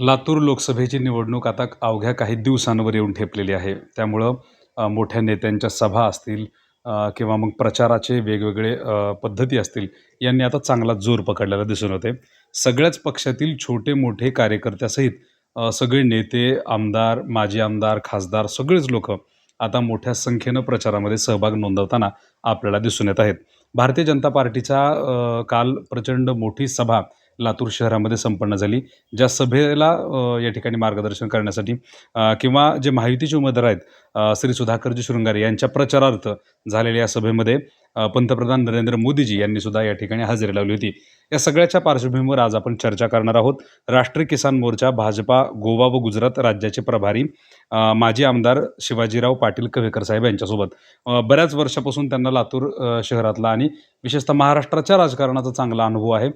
लातूर लोकसभेची निवडणूक आता अवघ्या काही दिवसांवर येऊन ठेपलेली आहे. त्यामुळं मोठ्या नेत्यांच्या सभा असतील किंवा मग प्रचाराचे वेगवेगळे पद्धती असतील यांनी आता चांगला जोर पकडलेला दिसून होते सगळ्याच पक्षातील छोटे मोठे कार्यकर्त्यासहित सगळे नेते आमदार माजी आमदार खासदार सगळेच लोक आता मोठ्या संख्येनं प्रचारामध्ये सहभाग नोंदवताना आपल्याला दिसून येत आहेत. भारतीय जनता पार्टीचा काल प्रचंड मोठी सभा लातूर शहरामध्ये संपन्न झाली. ज्या सभेला या ठिकाणी मार्गदर्शन करण्यासाठी किंवा जे महायुतीचे उमेदवार आहेत श्री सुधाकरजी शृंगारे यांच्या प्रचारार्थ झालेल्या या सभेमध्ये पंतप्रधान नरेंद्र मोदीजी यांनी सुद्धा या ठिकाणी हजेरी लावली होती. या सगळ्याच्या पार्श्वभूमीवर आज आपण चर्चा करणार आहोत. राष्ट्रीय किसान मोर्चा भाजपा गोवा व गुजरात राज्याचे प्रभारी माजी आमदार शिवाजीराव पाटील कव्हेकर साहेब यांच्यासोबत. बऱ्याच वर्षापासून त्यांना लातूर शहरातला आणि विशेषतः महाराष्ट्राच्या राजकारणाचा चांगला अनुभव आहे.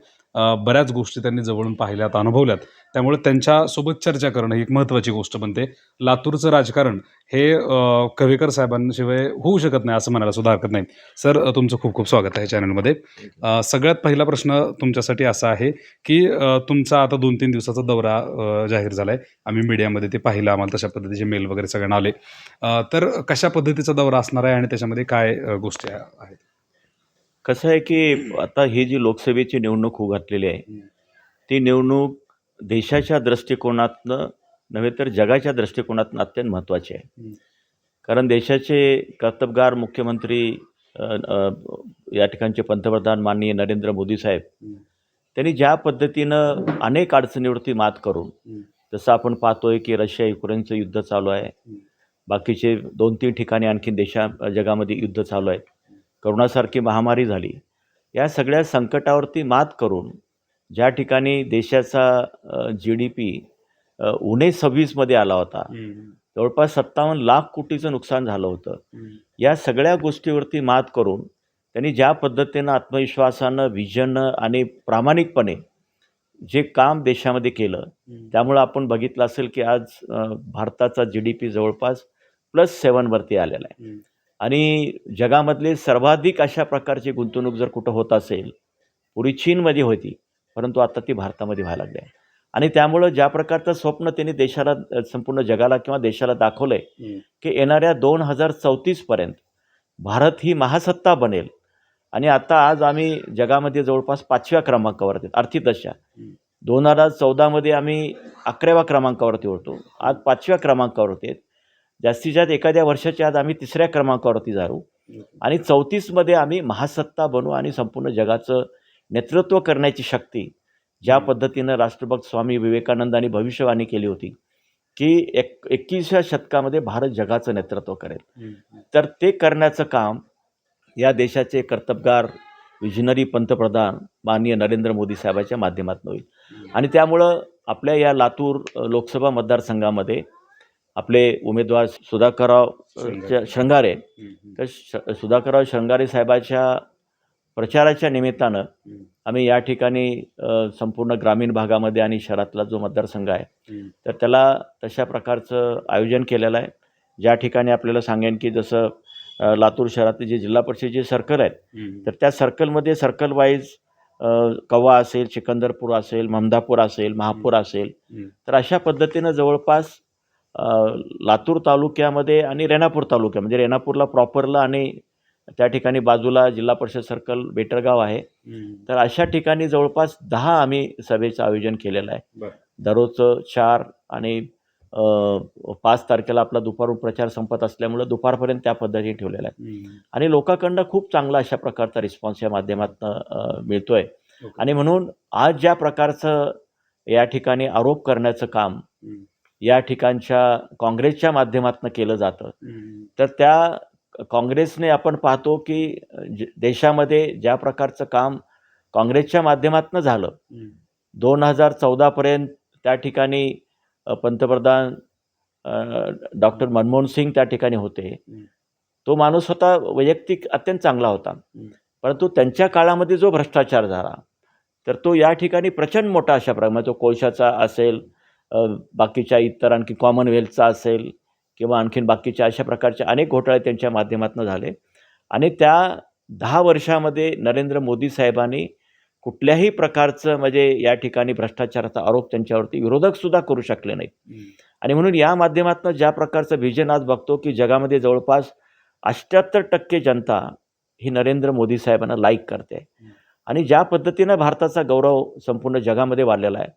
बऱ्याच गोष्टी त्यांनी जवळून पाहिल्यात अनुभवल्यात. त्यामुळे त्यांच्यासोबत चर्चा करणं ही एक महत्त्वाची गोष्ट बनते. लातूरचं राजकारण हे कव्हेकर कवेकर साहेबांशिवाय होऊ शकत नाही असं म्हणायला सुद्धा हरकत नाही. सर तुमचं खूप खूप स्वागत आहे चॅनलमध्ये. सगळ्यात पहिला प्रश्न तुमच्यासाठी असा आहे की तुमचा आता दोन तीन दिवसाचा दौरा जाहीर झाला आहे आम्ही मीडियामध्ये ते पाहिलं आम्हाला तशा पद्धतीचे मेल वगैरे सगळ्यांना आले. तर कशा पद्धतीचा दौरा असणार आहे आणि त्याच्यामध्ये काय गोष्टी आहेत? कसं आहे की आता ही जी लोकसभेची निवडणूक होऊ घातलेली आहे. ती निवडणूक देशाच्या दृष्टिकोनातनं नव्हे तर जगाच्या दृष्टिकोनातनं अत्यंत महत्त्वाची आहे. कारण देशाचे कर्तबगार मुख्यमंत्री या ठिकाणचे पंतप्रधान माननीय नरेंद्र मोदी साहेब. त्यांनी ज्या पद्धतीनं अनेक अडचणीवरती मात करून. जसं आपण पाहतोय की रशिया युक्रेनचं युद्ध चालू आहे. बाकीचे दोन तीन ठिकाणी आणखी देशा जगामध्ये युद्ध चालू आहे करोनासारखी महामारी झाली या सगळ्या संकटावरती मात करून ज्या ठिकाणी देशाचा जी डी पी उणे सव्वीसमध्ये आला होता. जवळपास सत्तावन्न लाख कोटीचं नुकसान झालं होतं. या सगळ्या गोष्टीवरती मात करून त्यांनी ज्या पद्धतीनं आत्मविश्वासानं विजननं आणि प्रामाणिकपणे जे काम देशामध्ये केलं. त्यामुळं आपण बघितलं असेल की आज भारताचा जी डी पी जवळपास प्लस सेवनवरती आलेला आहे. आणि जगामधले सर्वाधिक अशा प्रकारची गुंतवणूक जर कुठं होत असेल पूर्वी चीनमध्ये होती परंतु आता ती भारतामध्ये व्हायला लागली आहे आणि त्यामुळं ज्या प्रकारचं स्वप्न त्यांनी देशाला संपूर्ण जगाला किंवा देशाला दाखवलं आहे हम्म. की येणाऱ्या दोन हजार चौतीसपर्यंत भारत ही महासत्ता बनेल. आणि आता आज आम्ही जगामध्ये जवळपास पाचव्या क्रमांकावरती आहेत, आर्थिक दशा दोन हजार चौदामध्ये आम्ही अकराव्या क्रमांकावरती होतो. आज पाचव्या क्रमांकावरती आहेत. जास्तीत जास्त एखाद्या वर्षाच्या आज आम्ही तिसऱ्या क्रमांकावरती जाऊ. आणि चौतीसमध्ये आम्ही महासत्ता बनू आणि संपूर्ण जगाचं नेतृत्व करण्याची शक्ती ज्या. पद्धतीनं राष्ट्रभक्त स्वामी विवेकानंदांनी भविष्यवाणी केली होती की एक एकविसव्या शतकामध्ये भारत जगाचं नेतृत्व करेल. तर ते करण्याचं काम या देशाचे कर्तबगार विजनरी पंतप्रधान माननीय नरेंद्र मोदी साहेबाच्या माध्यमातून होईल आणि त्यामुळं आपल्या या लातूर लोकसभा मतदारसंघामध्ये आपले उमेदवार सुधाकरराव हम्म. तर श सुधाकरराव श्रंगारे साहेबाच्या प्रचाराच्या निमित्तानं. आम्ही या ठिकाणी संपूर्ण ग्रामीण भागामध्ये आणि शहरातला जो मतदारसंघ आहे. तर त्याला तशा प्रकारचं आयोजन केलेलं आहे ज्या ठिकाणी आपल्याला सांगेन की जसं लातूर शहरातले जे जिल्हा परिषदेचे सर्कल आहेत. तर त्या सर्कलमध्ये सर्कल वाईज कवा असेल सिकंदरपूर असेल ममदापूर असेल महापूर असेल. तर अशा पद्धतीनं जवळपास लातूर तालुक्यामध्ये आणि रेणापूर तालुक्यामध्ये रेणापूरला प्रॉपरला आणि त्या ठिकाणी बाजूला जिल्हा परिषद सर्कल बेटरगाव आहे. तर अशा ठिकाणी जवळपास दहा आम्ही सभेचं आयोजन केलेलं आहे बरं. दररोजचं चार आणि पाच तारखेला आपला दुपारून प्रचार संपत असल्यामुळं दुपारपर्यंत त्या पद्धतीने ठेवलेला आहे. आणि लोकांकडनं खूप चांगला अशा प्रकारचा रिस्पॉन्स या माध्यमातून मिळतोय. आणि म्हणून आज ज्या प्रकारचं या ठिकाणी आरोप करण्याचं काम. या ठिकाणच्या काँग्रेसच्या माध्यमातून केलं जातं. तर त्या काँग्रेसने आपण पाहतो की देशामध्ये ज्या प्रकारचं काम काँग्रेसच्या माध्यमातून झालं. दोन हजार चौदापर्यंत त्या ठिकाणी पंतप्रधान डॉक्टर मनमोहन सिंग त्या ठिकाणी होते. तो माणूस होता वैयक्तिक अत्यंत चांगला होता. परंतु त्यांच्या काळामध्ये जो भ्रष्टाचार झाला तर तो या ठिकाणी प्रचंड मोठा अशा प्रमाणे तो कोळशाचा असेल बाकीच्या इतर आणखी कॉमनवेल्थचा असेल किंवा आणखीन बाकीच्या अशा प्रकारचे अनेक घोटाळे त्यांच्या माध्यमातून झाले. आणि त्या दहा वर्षामध्ये नरेंद्र मोदी साहेबांनी कुठल्याही प्रकारचं म्हणजे या ठिकाणी भ्रष्टाचाराचा आरोप त्यांच्यावरती विरोधकसुद्धा करू शकले नाहीत. आणि म्हणून या माध्यमातून ज्या प्रकारचं व्हिजन आज बघतो की जगामध्ये जवळपास अठ्ठ्याहत्तर टक्के जनता ही नरेंद्र मोदी साहेबांना लाईक करते. आणि ज्या पद्धतीनं भारताचा गौरव संपूर्ण जगामध्ये वाढलेला आहे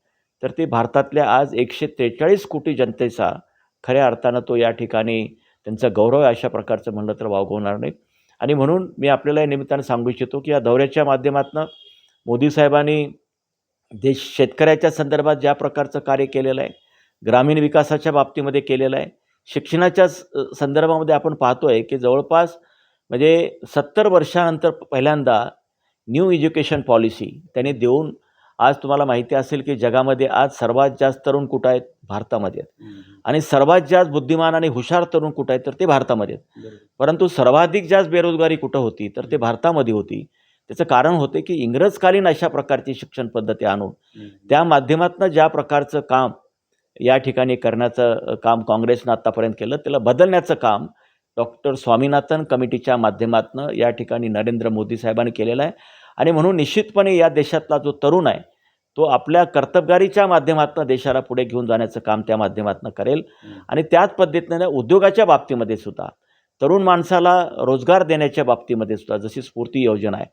तर ते भारतातल्या आज एकशे त्रेचाळीस कोटी जनतेचा खऱ्या अर्थानं तो या ठिकाणी त्यांचा गौरव अशा प्रकारचं म्हणलं तर वागवणार नाही. आणि म्हणून मी आपल्याला या निमित्तानं सांगू इच्छितो की या दौऱ्याच्या माध्यमातून मोदी साहेबांनी देश शेतकऱ्याच्या संदर्भात ज्या प्रकारचं कार्य केलेलं आहे ग्रामीण विकासाच्या बाबतीमध्ये केलेलं आहे शिक्षणाच्या स- संदर्भामध्ये आपण पाहतो आहे की जवळपास म्हणजे सत्तर वर्षानंतर पहिल्यांदा न्यू एज्युकेशन पॉलिसी त्यांनी देऊन आज तुम्हाला माहिती असेल की जगामध्ये आज सर्वात जास्त तरुण कुठं आहेत? भारतामध्ये आहेत. आणि सर्वात जास्त बुद्धिमान आणि हुशार तरुण कुठं आहेत? तर ते भारतामध्ये आहेत. परंतु सर्वाधिक जास्त बेरोजगारी कुठं होती? तर ते भारतामध्ये होती. त्याचं कारण होते की इंग्रजकालीन अशा प्रकारची शिक्षण पद्धती आणून त्या माध्यमातून ज्या प्रकारचं काम या ठिकाणी करण्याचं काम काँग्रेसनं आत्तापर्यंत केलं त्याला बदलण्याचं काम डॉक्टर स्वामीनाथन कमिटीच्या माध्यमातून या ठिकाणी नरेंद्र मोदी साहेबांनी केलेलं आहे. आणि म्हणून निश्चितपणे या देशातला जो तरुण आहे तो आपल्या कर्तबगारीच्या माध्यमातून देशाला पुढे घेऊन जाण्याचं काम त्या माध्यमातून करेल. आणि त्याच पद्धतीनं उद्योगाच्या बाबतीमध्ये सुद्धा तरुण माणसाला रोजगार देण्याच्या बाबतीमध्ये सुद्धा जशी स्फूर्ती योजना आहे.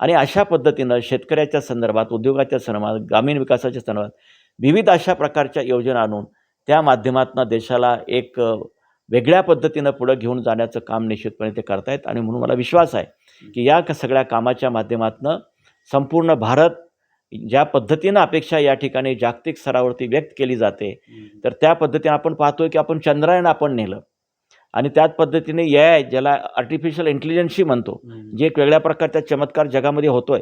आणि अशा पद्धतीनं शेतकऱ्याच्या संदर्भात उद्योगाच्या संदर्भात ग्रामीण विकासाच्या संदर्भात विविध अशा प्रकारच्या योजना आणून त्या माध्यमातून देशाला एक वेगळ्या पद्धतीनं पुढं घेऊन जाण्याचं काम निश्चितपणे ते करतायत. आणि म्हणून मला विश्वास आहे की या सगळ्या कामाच्या माध्यमातून संपूर्ण भारत ज्या पद्धतीनं अपेक्षा या ठिकाणी जागतिक स्तरावरती व्यक्त केली जाते तर त्या पद्धतीने आपण पाहतोय की आपण चंद्रायन आपण नेलं. आणि त्याच पद्धतीने ए आय ज्याला आर्टिफिशियल इंटेलिजन्सही म्हणतो जे एक वेगळ्या प्रकारचा चमत्कार जगामध्ये होतोय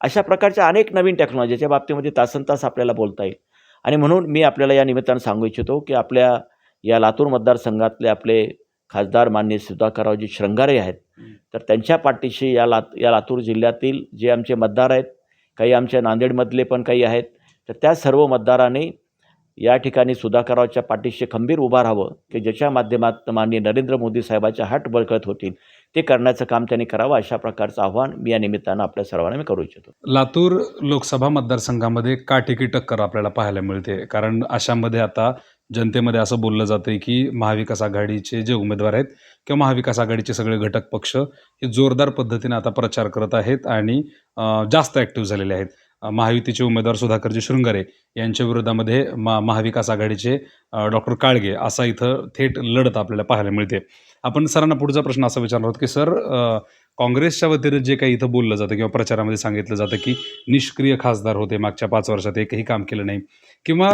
अशा प्रकारच्या अनेक नवीन टेक्नॉलॉजीच्या बाबतीमध्ये तासन तास आपल्याला बोलता येईल. आणि म्हणून मी आपल्याला या निमित्तानं सांगू इच्छितो की आपल्या या लातूर मतदारसंघातले आपले खासदार मान्य सुधाकररावजी श्रंगारे आहेत. तर त्यांच्या पाठीशी या लात या लातूर जिल्ह्यातील जे आमचे मतदार आहेत काही आमच्या नांदेडमधले पण काही आहेत तर त्या सर्व मतदारांनी या ठिकाणी सुधाकररावच्या पाठीशी खंबीर उभा राहावं की ज्याच्या माध्यमातून माननीय नरेंद्र मोदी साहेबाच्या हात बळकत होतील ते करण्याचं काम त्यांनी करावं अशा प्रकारचं आव्हान मी या निमित्तानं आपल्या सर्वांना मी करू इच्छितो. लातूर लोकसभा मतदारसंघामध्ये काटेकी टक्कर आपल्याला पाहायला मिळते? कारण अशामध्ये आता जनतेमध्ये असं बोललं जातं की महाविकास आघाडीचे जे उमेदवार आहेत किंवा महाविकास आघाडीचे सगळे घटक पक्ष हे जोरदार पद्धतीने आता प्रचार करत आहेत आणि जास्त ॲक्टिव्ह झालेले आहेत. महायुतीचे उमेदवार सुधाकरजी शृंगारे यांच्या विरोधामध्ये मा महाविकास आघाडीचे डॉक्टर काळगे असा इथं थेट लढत आपल्याला पाहायला मिळते. आपण सरांना पुढचा प्रश्न असा विचारणार आहोत की सर काँग्रेसच्या वतीनं जे काही इथं बोललं जातं किंवा प्रचारामध्ये सांगितलं जातं की निष्क्रिय खासदार होते मागच्या पाच वर्षात एकही काम केलं नाही किंवा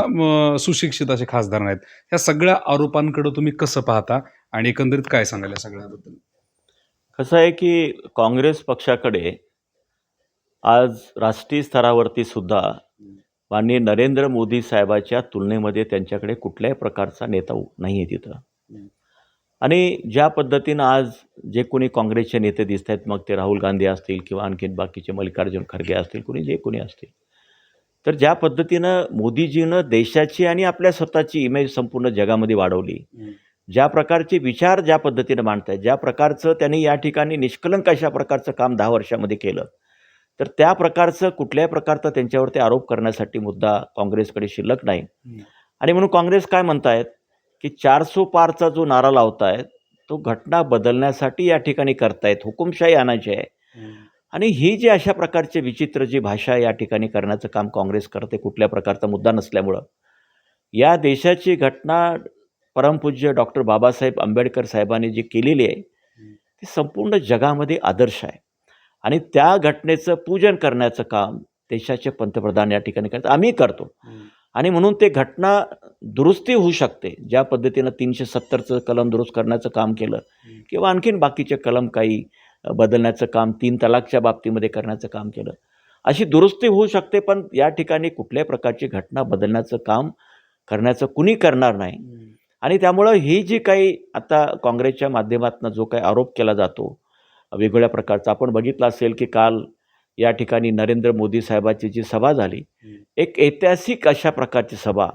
सुशिक्षित असे खासदार नाहीत ह्या सगळ्या आरोपांकडे तुम्ही कसं पाहता आणि एकंदरीत काय सांगाल या सगळ्याबद्दल? कसं आहे की काँग्रेस पक्षाकडे आज राष्ट्रीय स्तरावरती सुद्धा माननीय नरेंद्र मोदी साहेबाच्या तुलनेमध्ये त्यांच्याकडे कुठल्याही प्रकारचा नेता नाही आहे तिथं. आणि ज्या पद्धतीनं आज जे कोणी काँग्रेसचे नेते दिसत आहेत मग ते राहुल गांधी असतील किंवा आणखीन बाकीचे मल्लिकार्जुन खरगे असतील कोणी जे कोणी असतील. तर ज्या पद्धतीनं मोदीजीनं देशाची आणि आपल्या स्वतःची इमेज संपूर्ण जगामध्ये वाढवली. ज्या प्रकारचे विचार ज्या पद्धतीनं मांडत आहेत ज्या प्रकारचं त्यांनी या ठिकाणी निष्कलंक अशा प्रकारचं काम दहा वर्षामध्ये केलं तर त्या प्रकारचं कुठल्याही प्रकारचा त्यांच्यावरती आरोप करण्यासाठी मुद्दा काँग्रेसकडे शिल्लक नाही. आणि म्हणून काँग्रेस काय म्हणतायत? की चारसो पारचा जो नारा लावतायत तो घटना बदलण्यासाठी या ठिकाणी करतायत हुकुमशाही आणायची आहे. आणि ही जी अशा प्रकारची विचित्र जी भाषा या ठिकाणी करण्याचं काम काँग्रेस करते कुठल्या प्रकारचा मुद्दा नसल्यामुळं या देशाची घटना परमपूज्य डॉक्टर बाबासाहेब आंबेडकर साहेबांनी जी केलेली आहे ती संपूर्ण जगामध्ये आदर्श आहे. आणि त्या घटनेचं पूजन करण्याचं काम देशाचे पंतप्रधान या ठिकाणी करतात. आम्ही करतो. आणि म्हणून ते घटना दुरुस्ती होऊ शकते. ज्या पद्धतीनं तीनशे सत्तरचं कलम दुरुस्त करण्याचं काम केलं किंवा आणखीन बाकीचे कलम काही बदलण्याचं काम तीन तलाकच्या बाबतीमध्ये करण्याचं काम केलं. अशी दुरुस्ती होऊ शकते पण या ठिकाणी कुठल्याही प्रकारची घटना बदलण्याचं काम करण्याचं कुणी करणार नाही. आणि त्यामुळं ही जी काही आता काँग्रेसच्या माध्यमातून जो काही आरोप केला जातो वेगवेगळ्या प्रकारचा आपण बघितलं असेल की काल या ठिकाणी नरेंद्र मोदी साहेबाची जी सभा झाली एक ऐतिहासिक अशा प्रकारची सभा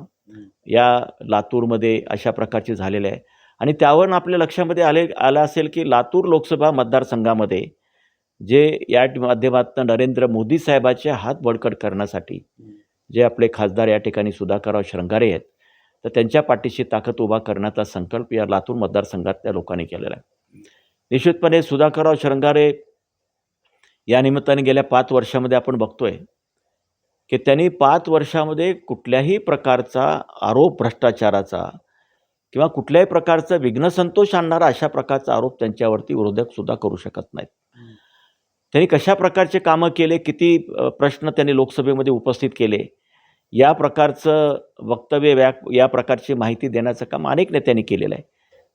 या लातूरमध्ये अशा प्रकारची झालेली आहे. आणि त्यावरून आपल्या लक्षामध्ये आले आलं असेल की लातूर लोकसभा मतदारसंघामध्ये जे या माध्यमातून नरेंद्र मोदी साहेबाचे हात बळकट करण्यासाठी जे आपले खासदार या ठिकाणी सुधाकरराव श्रंगारे आहेत तर त्यांच्या पाठीशी ताकद उभा करण्याचा संकल्प या लातूर मतदारसंघातल्या लोकांनी केलेला आहे. निश्चितपणे सुधाकरराव श्रंगारे या निमित्ताने गेल्या पाच वर्षामध्ये आपण बघतोय की त्यांनी पाच वर्षामध्ये कुठल्याही प्रकारचा आरोप भ्रष्टाचाराचा किंवा कुठल्याही प्रकारचा विघ्नसंतोष आणणारा अशा प्रकारचा आरोप त्यांच्यावरती विरोधकसुद्धा करू शकत नाहीत. त्यांनी कशा प्रकारचे कामं केले किती प्रश्न त्यांनी लोकसभेमध्ये उपस्थित केले या प्रकारचं वक्तव्य व्या या प्रकारची माहिती देण्याचं काम अनेक नेत्यांनी केलेलं आहे.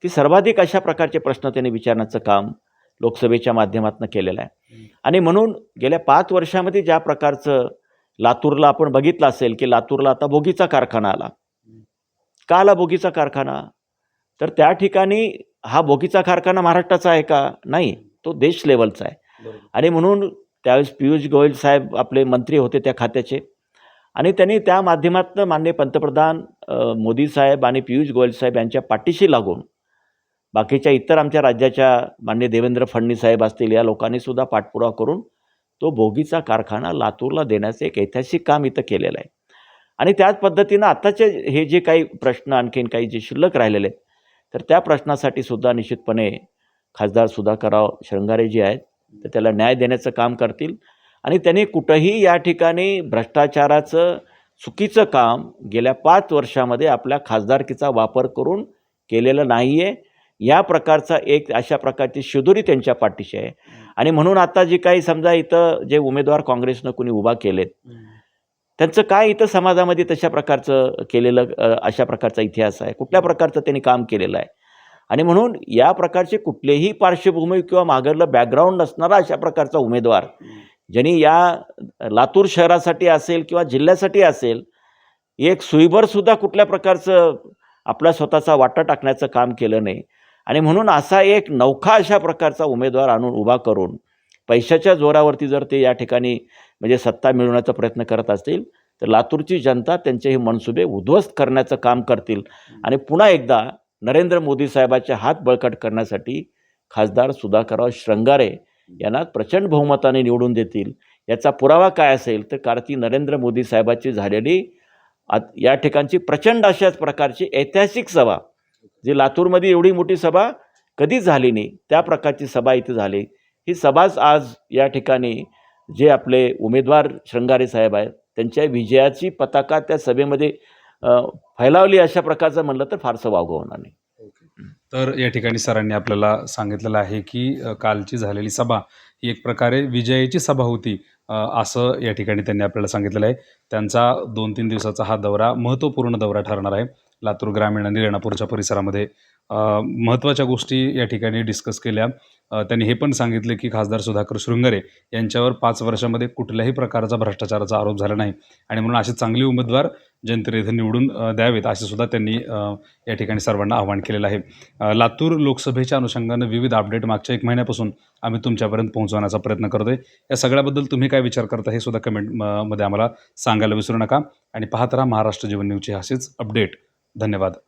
की सर्वाधिक अशा प्रकारचे प्रश्न त्यांनी विचारण्याचं काम लोकसभेच्या माध्यमातून केलेलं आहे. आणि म्हणून गेल्या पाच वर्षामध्ये ज्या प्रकारचं लातूरला आपण बघितलं असेल की लातूरला आता बोगीचा कारखाना आला. का आला बोगीचा कारखाना? तर त्या ठिकाणी हा बोगीचा कारखाना महाराष्ट्राचा आहे का? नाही. तो देश लेवलचा आहे. आणि म्हणून त्यावेळेस पियुष गोयल साहेब आपले मंत्री होते त्या खात्याचे. आणि त्यांनी त्या माध्यमातून माननीय पंतप्रधान मोदी साहेब आणि पियुष गोयल साहेब यांच्या पाठीशी लागून बाकीच्या इतर आमच्या राज्याच्या माननीय देवेंद्र फडणीसाहेब असतील या लोकांनीसुद्धा पाठपुरावा करून तो बोगीचा कारखाना लातूरला देण्याचं एक ऐतिहासिक काम इथं केलेलं आहे. आणि त्याच पद्धतीनं आत्ताचे हे जे काही प्रश्न आणखीन काही जे शिल्लक राहिलेले आहेत तर त्या प्रश्नासाठी सुद्धा निश्चितपणे खासदार सुधाकरराव श्रंगारे जे आहेत तर त्याला न्याय देण्याचं काम करतील. आणि त्यांनी कुठंही या ठिकाणी भ्रष्टाचाराचं चुकीचं काम गेल्या पाच वर्षामध्ये आपल्या खासदारकीचा वापर करून केलेलं नाही आहे या प्रकारचा एक अशा प्रकारची शिदोरी त्यांच्या पाठीशी आहे. आणि म्हणून आता जी काही समजा इथं जे उमेदवार काँग्रेसनं कुणी उभा केलेत त्यांचं काय इथं समाजामध्ये तशा प्रकारचं केलेलं अशा प्रकारचा इतिहास आहे? कुठल्या प्रकारचं त्यांनी काम केलेलं आहे? आणि म्हणून या प्रकारचे कुठलेही पार्श्वभूमी किंवा मागरलं बॅकग्राऊंड नसणारा अशा प्रकारचा उमेदवार ज्यांनी या लातूर शहरासाठी असेल किंवा जिल्ह्यासाठी असेल एक सुईभरसुद्धा कुठल्या प्रकारचं आपला स्वतःचा वाटा टाकण्याचं काम केलं नाही. आणि म्हणून असा एक नौखा अशा प्रकारचा उमेदवार आणून उभा करून पैशाच्या जोरावरती जर ते या ठिकाणी म्हणजे सत्ता मिळवण्याचा प्रयत्न करत असतील तर लातूरची जनता त्यांचे हे मनसुबे उद्ध्वस्त करण्याचं काम करतील. आणि पुन्हा एकदा नरेंद्र मोदी साहेबाचे हात बळकट करण्यासाठी खासदार सुधाकरराव श्रंगारे यांना प्रचंड बहुमताने निवडून देतील. याचा पुरावा काय असेल तर कारती नरेंद्र मोदी साहेबाची झालेली या ठिकाणची प्रचंड अशाच प्रकारची ऐतिहासिक सभा जी लातूरमध्ये एवढी मोठी सभा कधीच झाली नाही त्या प्रकारची सभा इथे झाली. ही सभाच आज या ठिकाणी जे आपले उमेदवार श्रंगारे साहेब आहेत त्यांच्या विजयाची पताका त्या सभेमध्ये फैलावली अशा प्रकारचं म्हणलं तर फारसं वावगं होणार नाही. तर या ठिकाणी सरांनी आपल्याला सांगितलेलं आहे की कालची झालेली सभा ही एक प्रकारे विजयाची सभा होती असं या ठिकाणी त्यांनी आपल्याला सांगितलेलं आहे. त्यांचा दोन तीन दिवसाचा हा दौरा महत्त्वपूर्ण दौरा ठरणार आहे. लातूर ग्रामीण आणि रेणापूरच्या परिसरामध्ये महत्त्वाच्या गोष्टी या ठिकाणी डिस्कस केल्या. त्यांनी हे पण सांगितले की खासदार सुधाकर शृंगारे यांच्यावर पाच वर्षामध्ये कुठल्याही प्रकारचा भ्रष्टाचाराचा आरोप झाला नाही. आणि म्हणून असे चांगले उमेदवार जनतेने इथे निवडून द्यावेत असे सुद्धा त्यांनी या ठिकाणी सर्वांना आवाहन केलेलं आहे. लातूर लोकसभेच्या अनुषंगानं विविध अपडेट मागच्या एक महिन्यापासून आम्ही तुमच्यापर्यंत पोहोचवण्याचा प्रयत्न करतोय. या सगळ्याबद्दल तुम्ही काय विचार करता हे सुद्धा कमेंटमध्ये आम्हाला सांगायला विसरू नका. आणि पाहत राहा महाराष्ट्र जीवन न्यूजचे असेच अपडेट धन्यवाद.